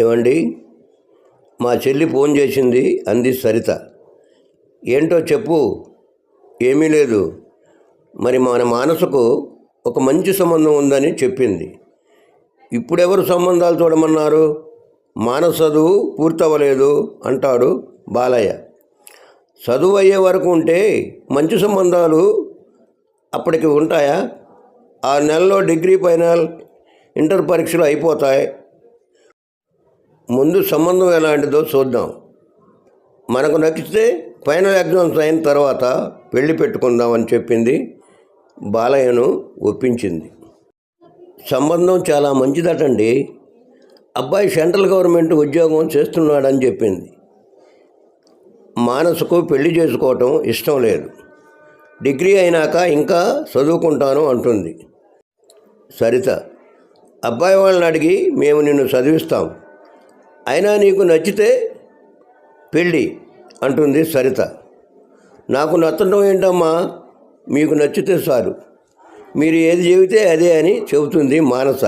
ఏమండి? మా చెల్లి ఫోన్ చేసింది అంది సరిత. ఏంటో చెప్పు. ఏమీ లేదు. మరి మన మానసకు ఒక మంచి సంబంధం ఉందని చెప్పింది. ఇప్పుడెవరు సంబంధాలు చూడమన్నారు? మానస చదువు పూర్తవ్వలేదు అంటాడు బాలయ్య. చదువు అయ్యే వరకు ఉంటే మంచి సంబంధాలు అప్పటికి ఉంటాయా? ఆ నెలలో డిగ్రీ ఫైనల్ ఇంటర్ పరీక్షలు అయిపోతాయి. ముందు సంబంధం ఎలాంటిదో చూద్దాం. మనకు నచ్చితే ఫైనల్ ఎగ్జామ్స్ అయిన తర్వాత పెళ్ళి పెట్టుకుందామని చెప్పింది బాలయ్యను ఒప్పించింది. సంబంధం చాలా మంచిదటండి. అబ్బాయి సెంట్రల్ గవర్నమెంట్ ఉద్యోగం చేస్తున్నాడని చెప్పింది. మానసుకు పెళ్ళి చేసుకోవటం ఇష్టం లేదు. డిగ్రీ అయినాక ఇంకా చదువుకుంటాను అంటుంది. సరిత అబ్బాయి వాళ్ళని అడిగి మేము నిన్ను చదివిస్తాం. అయినా నీకు నచ్చితే పెళ్ళి అంటుంది సరిత. నాకు నచ్చడం ఏంటమ్మా? మీకు నచ్చితే చాలు. మీరు ఏది చెబితే అదే అని చెబుతుంది మానస.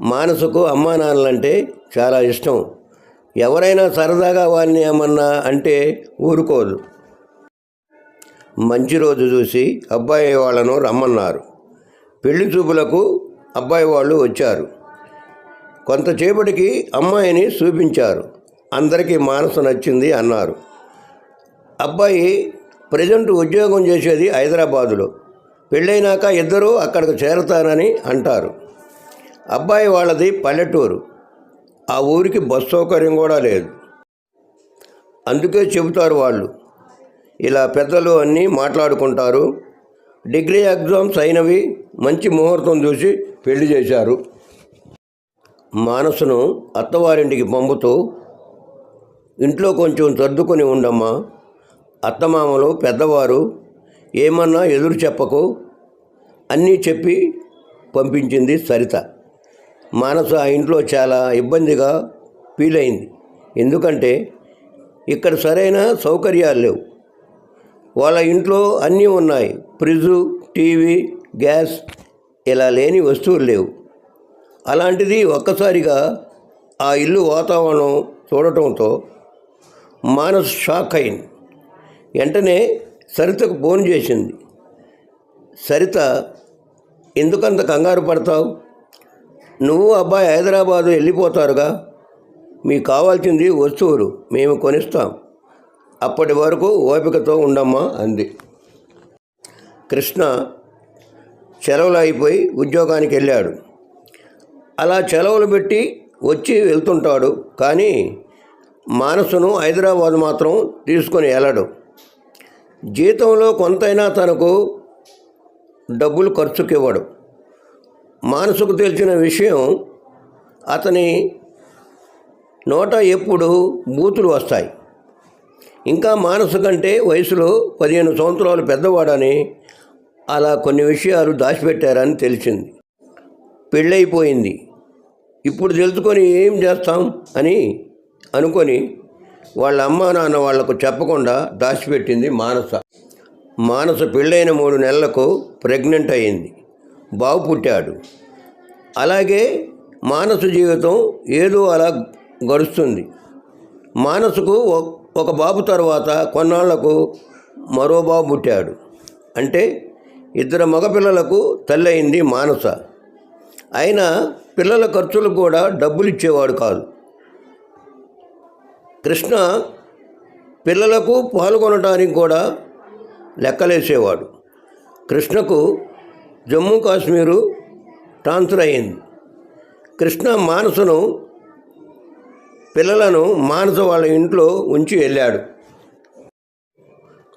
మానసకు అమ్మా నాన్నలంటే చాలా ఇష్టం. ఎవరైనా సరదాగా వారిని ఏమన్నా అంటే ఊరుకోదు మంచి రోజు చూసి అబ్బాయి వాళ్ళను రమ్మన్నారు. పెళ్ళి చూపులకు అబ్బాయి వాళ్ళు వచ్చారు. కొంతసేపటికి అమ్మాయిని చూపించారు. అందరికీ మానస నచ్చింది అన్నారు. అబ్బాయి ప్రజెంట్ ఉద్యోగం చేసేది హైదరాబాదులో. పెళ్ళైనాక ఇద్దరూ అక్కడికి చేరతారని అంటారు. అబ్బాయి వాళ్ళది పల్లెటూరు. ఆ ఊరికి బస్ సౌకర్యం కూడా లేదు. అందుకే చెబుతారు వాళ్ళు. ఇలా పెద్దలు అన్నీ మాట్లాడుకుంటారు. డిగ్రీ ఎగ్జామ్స్ అయినవి మంచి ముహూర్తం చూసి పెళ్ళి చేశారు. మానసును అత్తవారింటికి పంపుతూ ఇంట్లో కొంచెం సర్దుకొని ఉండమ్మా. అత్తమామలు పెద్దవారు ఏమన్నా ఎదురు చెప్పకు. అన్నీ చెప్పి పంపించింది సరిత. మానసు ఆ ఇంట్లో చాలా ఇబ్బందిగా ఫీల్ అయింది ఎందుకంటే ఇక్కడ సరైన సౌకర్యాలు లేవు. వాళ్ళ ఇంట్లో అన్నీ ఉన్నాయి. ఫ్రిడ్జు టీవీ గ్యాస్ ఇలా లేని వస్తువులు లేవు. అలాంటిది ఒక్కసారిగా ఆ ఇల్లు వాతావరణం చూడటంతో మానస్ షాక్ అయింది. వెంటనే సరితకు ఫోన్ చేసింది. సరిత ఎందుకంత కంగారు పడతావు? నువ్వు అబ్బాయి హైదరాబాదు వెళ్ళిపోతారుగా. మీకు కావాల్సింది వస్తువులు మేము కొనిస్తాం. అప్పటి వరకు ఓపికతో ఉండమ్మా అంది. కృష్ణ సెలవులు అయిపోయి ఉద్యోగానికి వెళ్ళాడు. అలా సెలవులు పెట్టి వచ్చి వెళ్తుంటాడు. కానీ మానసును హైదరాబాద్ మాత్రం తీసుకొని వెళ్ళడు. జీతంలో కొంతైనా తనకు డబ్బులు ఖర్చుకి ఇవ్వడు మానసుకు తెలిసిన విషయం అతని నోట ఎప్పుడు బూతులు వస్తాయి. ఇంకా మానసు కంటే వయసులో పదిహేను సంవత్సరాలు పెద్దవాడని అలా కొన్ని విషయాలు దాచిపెట్టారని తెలిసింది. పెళ్ళైపోయింది. ఇప్పుడు తెలుసుకొని ఏం చేస్తాం అని అనుకొని వాళ్ళ అమ్మ నాన్న వాళ్ళకు చెప్పకుండా దాచిపెట్టింది మానస. మానస పెళ్ళైన మూడు నెలలకు ప్రెగ్నెంట్ అయింది. బాబు పుట్టాడు. అలాగే మానస జీవితం ఏదో అలా గడుస్తుంది. మానసుకు ఒక బాబు తర్వాత కొన్నాళ్ళకు మరో బాబు పుట్టాడు. అంటే ఇద్దరు మగపిల్లలకు తల్లి అయింది మానస. అయినా పిల్లల ఖర్చులకు కూడా డబ్బులు ఇచ్చేవాడు కాదు. కృష్ణ పిల్లలకు పాల్గొనడానికి కూడా లెక్కలేసేవాడు. కృష్ణకు జమ్మూ కాశ్మీరు ట్రాన్స్ఫర్ అయింది కృష్ణ మానసను పిల్లలను మానస వాళ్ళ ఇంట్లో ఉంచి వెళ్ళాడు.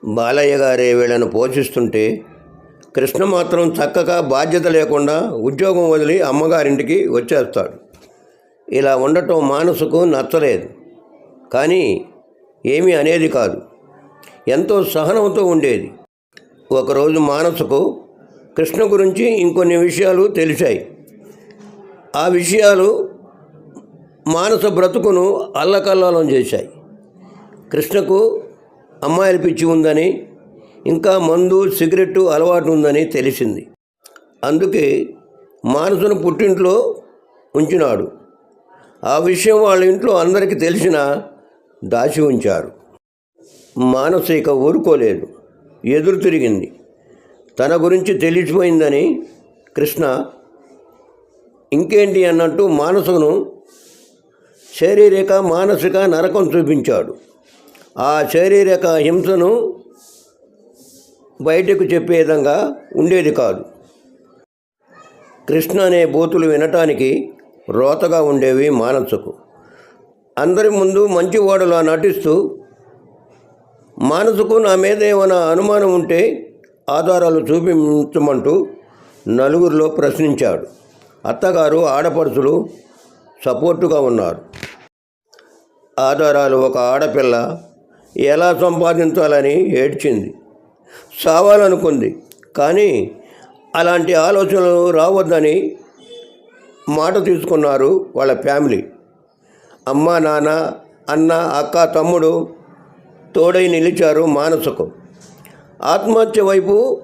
బాలయ్య గారే వీళ్ళను పోషిస్తుంటే కృష్ణ మాత్రం చక్కగా బాధ్యత లేకుండా ఉద్యోగం వదిలి అమ్మగారింటికి వచ్చేస్తాడు. ఇలా ఉండటం మానసుకు నచ్చలేదు. కానీ ఏమీ అనేది కాదు. ఎంతో సహనంతో ఉండేది. ఒకరోజు మానసుకు కృష్ణ గురించి ఇంకొన్ని విషయాలు తెలిసాయి ఆ విషయాలు మానస బ్రతుకును అల్లకల్లోలం చేశాయి. కృష్ణకు అమ్మాయిల పిచ్చి ఉందని ఇంకా మందు సిగరెట్టు అలవాటు ఉందని తెలిసింది. అందుకే మానసును పుట్టింట్లో ఉంచినాడు. ఆ విషయం వాళ్ళ ఇంట్లో అందరికీ తెలిసిన దాచి ఉంచారు. మానసిక ఊరుకోలేదు. ఎదురు తిరిగింది. తన గురించి తెలిసిపోయిందని కృష్ణ ఇంకేంటి అన్నట్టు మానసును శారీరక మానసిక నరకం చూపించాడు. ఆ శారీరక హింసను బయటకు చెప్పే విధంగా ఉండేది కాదు. కృష్ణ అనే బోతులు వినటానికి రోతగా ఉండేవి మానసుకు. అందరి ముందు మంచివాడులా నటిస్తూ మానసుకు నా మీద ఏమైనా అనుమానం ఉంటే ఆధారాలు చూపించమంటూ నలుగురిలో ప్రశ్నించాడు. అత్తగారు ఆడపడుచులు సపోర్టుగా ఉన్నారు. ఆధారాలు ఒక ఆడపిల్ల ఎలా సంపాదించాలని ఏడ్చింది. చావాలనుకుంది. కానీ అలాంటి ఆలోచనలు రావద్దని మాట తీసుకున్నారు వాళ్ళ ఫ్యామిలీ. అమ్మ నాన్న అన్న అక్క తమ్ముడు తోడై నిలిచారు మానసకు. ఆత్మహత్య వైపు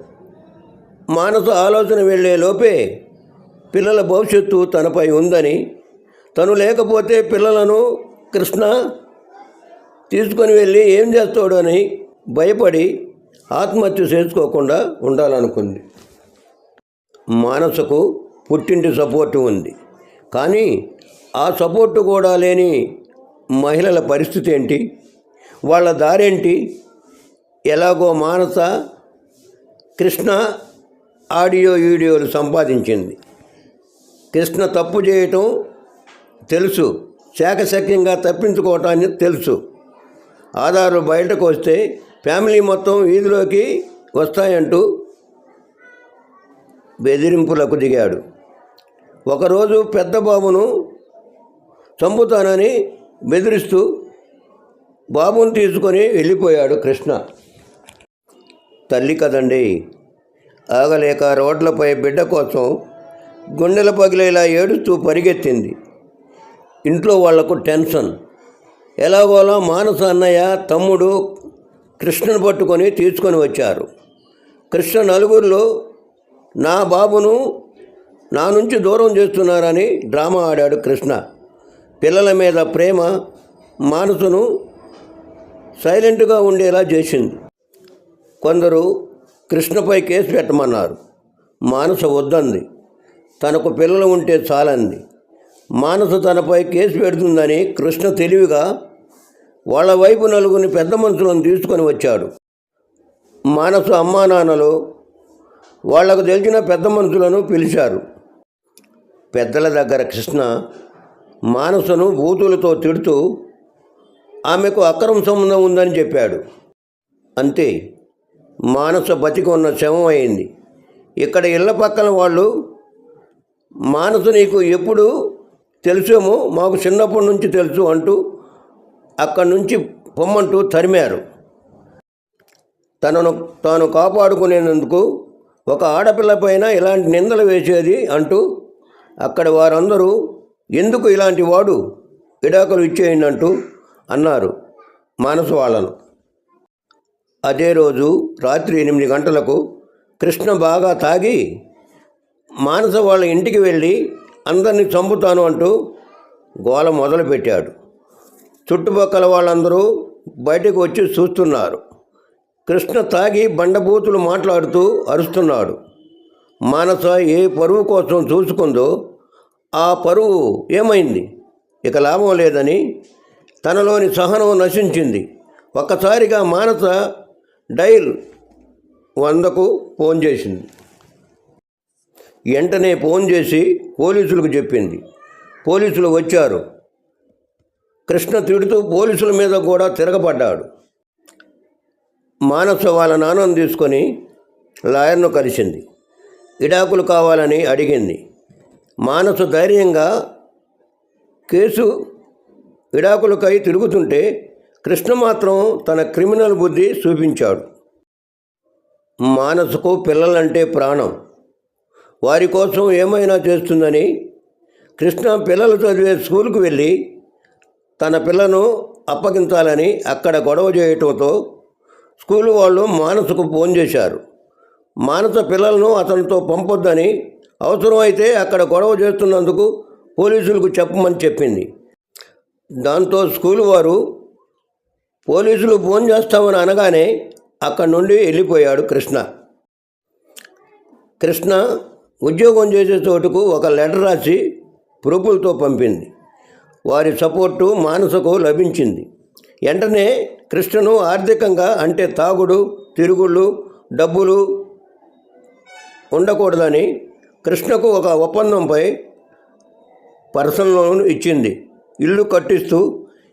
మానస ఆలోచన వెళ్ళే లోపే పిల్లల భవిష్యత్తు తనపై ఉందని తను లేకపోతే పిల్లలను కృష్ణ తీసుకొని వెళ్ళి ఏం చేస్తాడు అని భయపడి ఆత్మహత్య చేసుకోకుండా ఉండాలనుకుంది. మానసకు పుట్టింటి సపోర్టు ఉంది. కానీ ఆ సపోర్టు కూడా లేని మహిళల పరిస్థితి ఏంటి? వాళ్ళ దారేంటి ఎలాగో మానస కృష్ణ ఆడియో వీడియోలు సంపాదించింది. కృష్ణ తప్పు చేయటం తెలుసు. శాఖశక్యంగా తప్పించుకోవటాన్ని తెలుసు. ఆధారు బయటకు వస్తే ఫ్యామిలీ మొత్తం వీధిలోకి వస్తాయంటూ బెదిరింపులకు దిగాడు. ఒకరోజు పెద్ద బాబును చంపుతానని బెదిరిస్తూ బాబుని తీసుకొని వెళ్ళిపోయాడు కృష్ణ. తల్లి కదండి ఆగలేక రోడ్లపై బిడ్డ కోసం గుండెల పగిలేలా ఏడుస్తూ పరిగెత్తింది. ఇంట్లో వాళ్ళకు టెన్షన్. ఎలాగోలా మానస అన్నయ్య తమ్ముడు కృష్ణను పట్టుకొని తీసుకొని వచ్చారు. కృష్ణ నలుగురిలో నా బాబును నా నుంచి దూరం చేస్తున్నారని డ్రామా ఆడాడు కృష్ణ. పిల్లల మీద ప్రేమ మానసును సైలెంట్గా ఉండేలా చేసింది. కొందరు కృష్ణపై కేసు పెట్టమన్నారు. మానస వద్దంది. తనకు పిల్లలు ఉంటే చాలంది. మానస తనపై కేసు పెడుతుందని కృష్ణ తెలివిగా వాళ్ళ వైపు నలుగురిని పెద్ద మనుషులను తీసుకొని వచ్చాడు. మానసు అమ్మా నాన్నలు వాళ్ళకు తెలిసిన పెద్ద మనుషులను పిలిచారు. పెద్దల దగ్గర కృష్ణ మానసును బూతులతో తిడుతూ ఆమెకు అక్రమ సంబంధం ఉందని చెప్పాడు. అంతే మానస బతికి ఉన్న శవం అయింది. ఇక్కడ ఇళ్ళ పక్కన వాళ్ళు మానసు నీకు ఎప్పుడు తెలుసేమో మాకు చిన్నప్పటి నుంచి తెలుసు అంటూ అక్కడి నుంచి పొమ్మంటూ తరిమారు. తనను తాను కాపాడుకునేందుకు ఒక ఆడపిల్ల పైన ఇలాంటి నిందలు వేసేది అంటూ అక్కడ వారందరూ ఎందుకు ఇలాంటి వాడు విడాకులు ఇచ్చేయండి అంటూ అన్నారు మానసు వాళ్ళను. అదే రోజు రాత్రి ఎనిమిది గంటలకు కృష్ణ బాగా తాగి మానస వాళ్ళ ఇంటికి వెళ్ళి అందరినీ చంపుతాను అంటూ గోల మొదలుపెట్టాడు. చుట్టుపక్కల వాళ్ళందరూ బయటకు వచ్చి చూస్తున్నారు. కృష్ణ తాగి బండబూతులు మాట్లాడుతూ అరుస్తున్నాడు. మానస ఏ పరువు కోసం చూసుకుందో ఆ పరువు ఏమైంది? ఇక లాభం లేదని తనలోని సహనం నశించింది. ఒక్కసారిగా మానస డైల్ వందకు ఫోన్ చేసింది. వెంటనే ఫోన్ చేసి పోలీసులకు చెప్పింది. పోలీసులు వచ్చారు. కృష్ణ తిడుతూ పోలీసుల మీద కూడా తిరగబడ్డాడు. మానస వాళ్ళ నాన్నను తీసుకొని లాయర్ను కలిసింది. ఇడాకులు కావాలని అడిగింది. మానసు ధైర్యంగా కేసు ఇడాకులకై తిరుగుతుంటే కృష్ణ మాత్రం తన క్రిమినల్ బుద్ధి చూపించాడు. మానసుకు పిల్లలంటే ప్రాణం. వారి కోసం ఏమైనా చేస్తుందని కృష్ణ పిల్లలు చదివే స్కూల్కి వెళ్ళి తన పిల్లను అప్పగించాలని అక్కడ గొడవ చేయటంతో స్కూల్ వాళ్ళు మానసుకు ఫోన్ చేశారు. మానస పిల్లలను అతనితో పంపొద్దని అవసరమైతే అక్కడ గొడవ చేస్తున్నందుకు పోలీసులకు చెప్పమని చెప్పింది. దాంతో స్కూల్ వారు పోలీసులు ఫోన్ చేస్తామని అనగానే అక్కడి నుండి వెళ్ళిపోయాడు కృష్ణ. కృష్ణ ఉద్యోగం చేసే చోటుకు ఒక లెటర్ రాసి ప్రూపులతో పంపింది. వారి సపోర్టు మానసకు లభించింది. వెంటనే కృష్ణను ఆర్థికంగా అంటే తాగుడు తిరుగుళ్ళు డబ్బులు ఉండకూడదని కృష్ణకు ఒక ఒప్పందంపై పర్సనల్ లోన్ ఇచ్చింది. ఇల్లు కట్టిస్తూ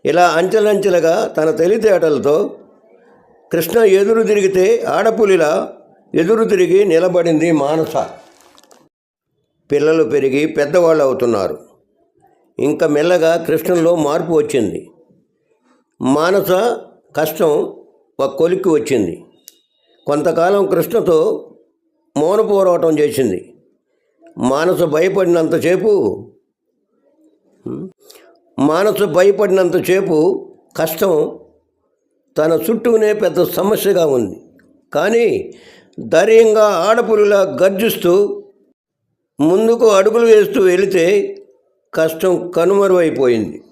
ఇలా అంచెలంచెలుగా తన తెలివితేటలతో కృష్ణ ఎదురు తిరిగితే ఆడపులిలా ఎదురు తిరిగి నిలబడింది మానస. పిల్లలు పెరిగి పెద్దవాళ్ళు అవుతున్నారు ఇంకా మెల్లగా కృష్ణంలో మార్పు వచ్చింది. మానస కష్టం ఒక కొలిక్కి వచ్చింది. కొంతకాలం కృష్ణతో మౌన పోరాటం చేసింది. మానస భయపడినంతసేపు మానస భయపడినంతసేపు కష్టం తన చుట్టూనే పెద్ద సమస్యగా ఉంది. కానీ ధైర్యంగా ఆడపులిలా గర్జిస్తూ ముందుకు అడుగులు వేస్తూ వెళితే కష్టం కనుమరువైపోయింది.